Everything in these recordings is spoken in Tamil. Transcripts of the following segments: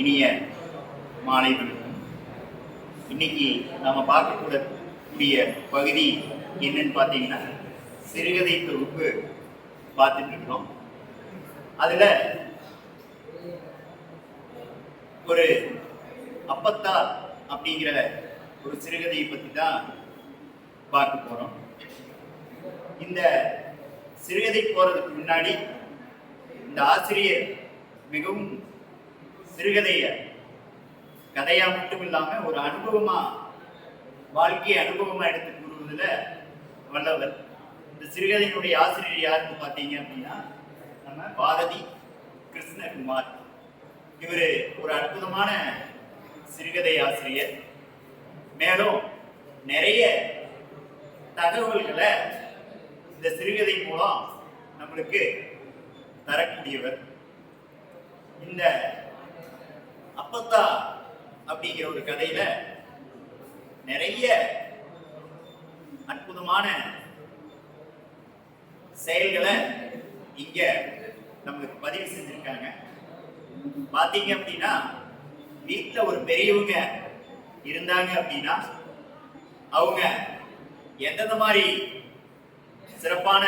இனிய மாலை வணக்கம் இன்னைக்கு நம்ம பார்க்கக்கூடிய பகுதி என்னன்னு பார்த்தீங்கன்னா சிறுகதை தொகுப்பு பார்த்துட்டு இருக்கிறோம். அதுல ஒரு அப்பத்தா அப்படிங்கிற ஒரு சிறுகதையை பற்றி தான் பார்க்க போறோம். இந்த சிறுகதை போறதுக்கு முன்னாடி இந்த ஆசிரியர் மிகவும் சிறுகதைய கதையா மட்டும் இல்லாம ஒரு அனுபவமா வாழ்க்கையை அனுபவமா எடுத்து கூறுவதுல வல்லவர். இந்த சிறுகதையினுடைய ஆசிரியர் யாருன்னு பார்த்தீங்க அப்படின்னா நம்ம பாரதி கிருஷ்ணகுமார். இவர் ஒரு அற்புதமான சிறுகதை ஆசிரியர். மேலும் நிறைய தகவல்களை இந்த சிறுகதை மூலம் நம்மளுக்கு தரக்கூடியவர். இந்த அப்பத்தா அப்படிங்கிற ஒரு கதையில நிறைய அற்புதமான செயல்களை இங்க நம்மளுக்கு பதிவு செஞ்சிருக்காங்க. பாத்தீங்க அப்படின்னா வீட்டுல ஒரு பெரியவங்க இருந்தாங்க அப்படின்னா அவங்க எந்தெந்த மாதிரி சிறப்பான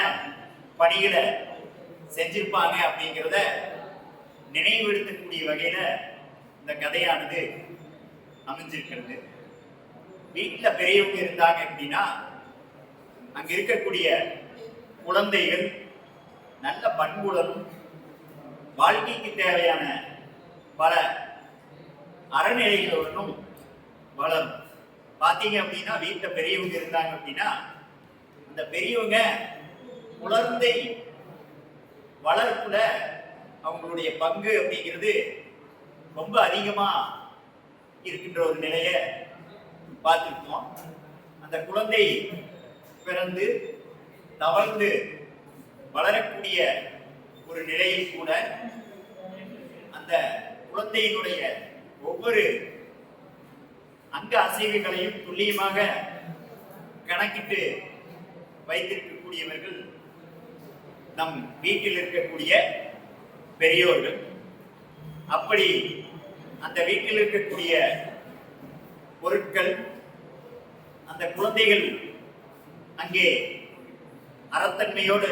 பணிகளை செஞ்சிருப்பாங்க அப்படிங்கிறத நினைவுபடுத்தக்கூடிய வகையில இந்த கதையானது அமைஞ்சிருக்கிறது. வீட்டில் பெரியவங்க இருந்தாங்க அப்படின்னா அங்க இருக்கக்கூடிய குழந்தைகள் நல்ல பண்புடனும் வாழ்க்கைக்கு தேவையான பல அறநிலைகளுடனும் வளரும். பார்த்தீங்க அப்படின்னா வீட்டில் பெரியவங்க இருந்தாங்க அப்படின்னா அந்த பெரியவங்க குழந்தை வளர்ப்புல அவங்களுடைய பங்கு அப்படிங்கிறது ரொம்ப அதிகமா இருக்கின்ற ஒரு நிலையை பார்த்துருக்கோம் அந்த குழந்தை பிறந்து தவழ்ந்து வளரக்கூடிய ஒரு நிலையில் கூட அந்த குழந்தையினுடைய ஒவ்வொரு அங்க அசைவுகளையும் துல்லியமாக கணக்கிட்டு வைத்திருக்கக்கூடியவர்கள் நம் வீட்டில் இருக்கக்கூடிய பெரியோர்கள். அப்படி அந்த வீட்டில் இருக்கக்கூடிய பொருட்கள் அந்த குழந்தைகள் அங்கே அறத்தன்மையோடு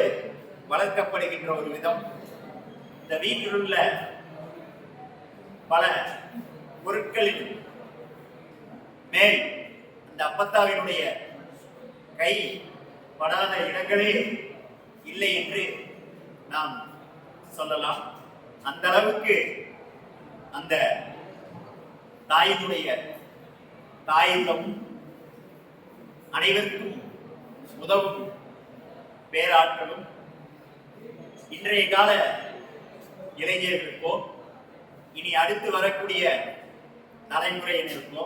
வளர்க்கப்படுகின்ற ஒரு விதம். இந்த வீட்டில் உள்ள பல பொருட்களின் மேல் அந்த அப்பத்தாவினுடைய கை படாத இடங்களே இல்லை என்று நாம் சொல்லலாம். அந்த அளவுக்கு அந்த தாயினுடைய தாயிலும் அனைவருக்கும் உதவும் பேராற்றலும். இன்றைய கால இளைஞர்களுக்கோ இனி அடுத்து வரக்கூடிய தலைமுறையினருக்கோ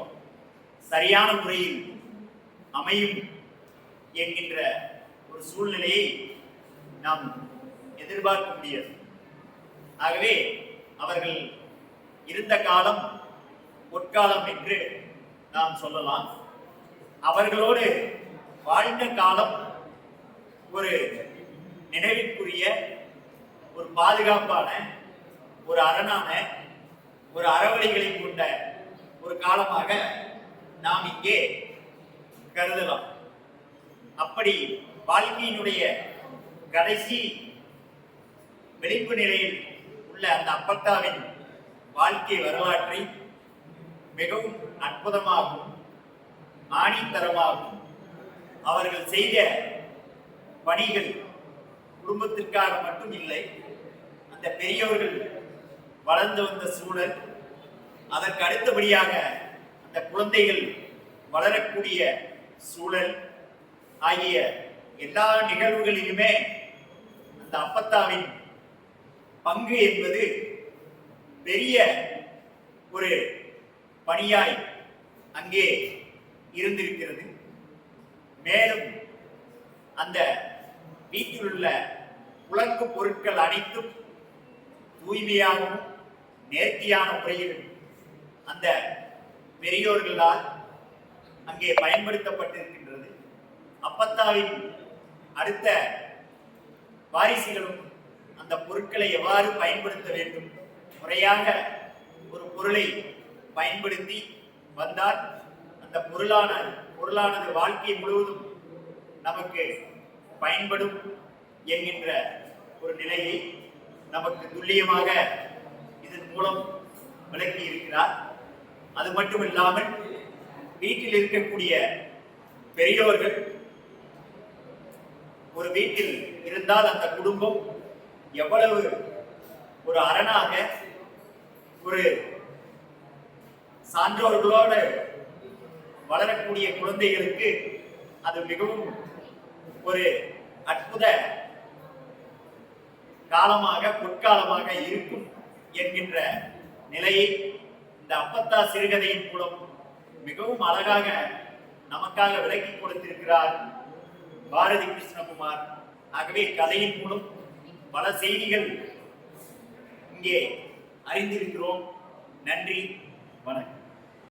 சரியான முறையில் அமையும் என்கின்ற ஒரு சூழ்நிலையை நாம் எதிர்பார்க்க முடியாது. ஆகவே அவர்கள் இருந்த காலம் பொற்காலம் என்று நாம் சொல்லலாம். அவர்களோடு வாழ்ந்த காலம் ஒரு நினைவிற்குரிய ஒரு பாதுகாப்பான ஒரு அரணான ஒரு அறவழிகளை கொண்ட ஒரு காலமாக நாம் இங்கே கருதலாம். அப்படி வாழ்க்கையினுடைய கடைசி விழிப்பு நிலையில் உள்ள அந்த அப்பத்தாவின் வாழ்க்கை வரலாற்றை மிகவும் அற்புதமாகவும் ஆணித்தரமாகவும் அவர்கள் செய்த பணிகள் குடும்பத்திற்காக மட்டும் இல்லை அந்த பெரியவர்கள் வளர்ந்து வந்த சூழல் அதற்கு அடுத்தபடியாக அந்த குழந்தைகள் வளரக்கூடிய சூழல் ஆகிய எல்லா நிகழ்வுகளிலுமே அந்த அப்பத்தாவின் பங்கு என்பது பெரிய ஒரு பணியாய் அங்கே இருந்திருக்கிறது. மேலும் அந்த வீட்டில் உள்ள பொருட்கள் அனைத்தும் தூய்மையாகவும் நேர்த்தியான முறையில் அந்த பெரியோர்களால் அங்கே பயன்படுத்தப்பட்டிருக்கின்றது. அப்பத்தாவின் அடுத்த வாரிசுகளும் அந்த பொருட்களை எவ்வாறு பயன்படுத்த வேண்டும்? முறையாக ஒரு பொருளை பயன்படுத்தி வந்தால் அந்த பொருளான பொருளானது வாழ்க்கை முழுவதும் நமக்கு பயன்படும் என்கின்ற ஒரு நிலையை நமக்கு துல்லியமாக இதன் மூலம் விளக்கி இருக்கிறார். அது மட்டும் இல்லாமல் வீட்டில் இருக்கக்கூடிய பெரியோர்கள் ஒரு வீட்டில் இருந்தால் அந்த குடும்பம் எவ்வளவு ஒரு அரணாக ஒரு சான்றோர்களோடு வளரக்கூடிய குழந்தைகளுக்கு அது மிகவும் ஒரு அற்புத காலமாக பொற்காலமாக இருக்கும் என்கின்ற நிலையை இந்த அப்பத்தா சிறுகதையின் மூலம் மிகவும் அழகாக நமக்காக விளக்கி கொடுத்திருக்கிறார் பாரதி கிருஷ்ணகுமார். ஆகவே கதையின் மூலம் பல செய்திகள் இங்கே அறிந்திருக்கிறோம். நன்றி வணக்கம்.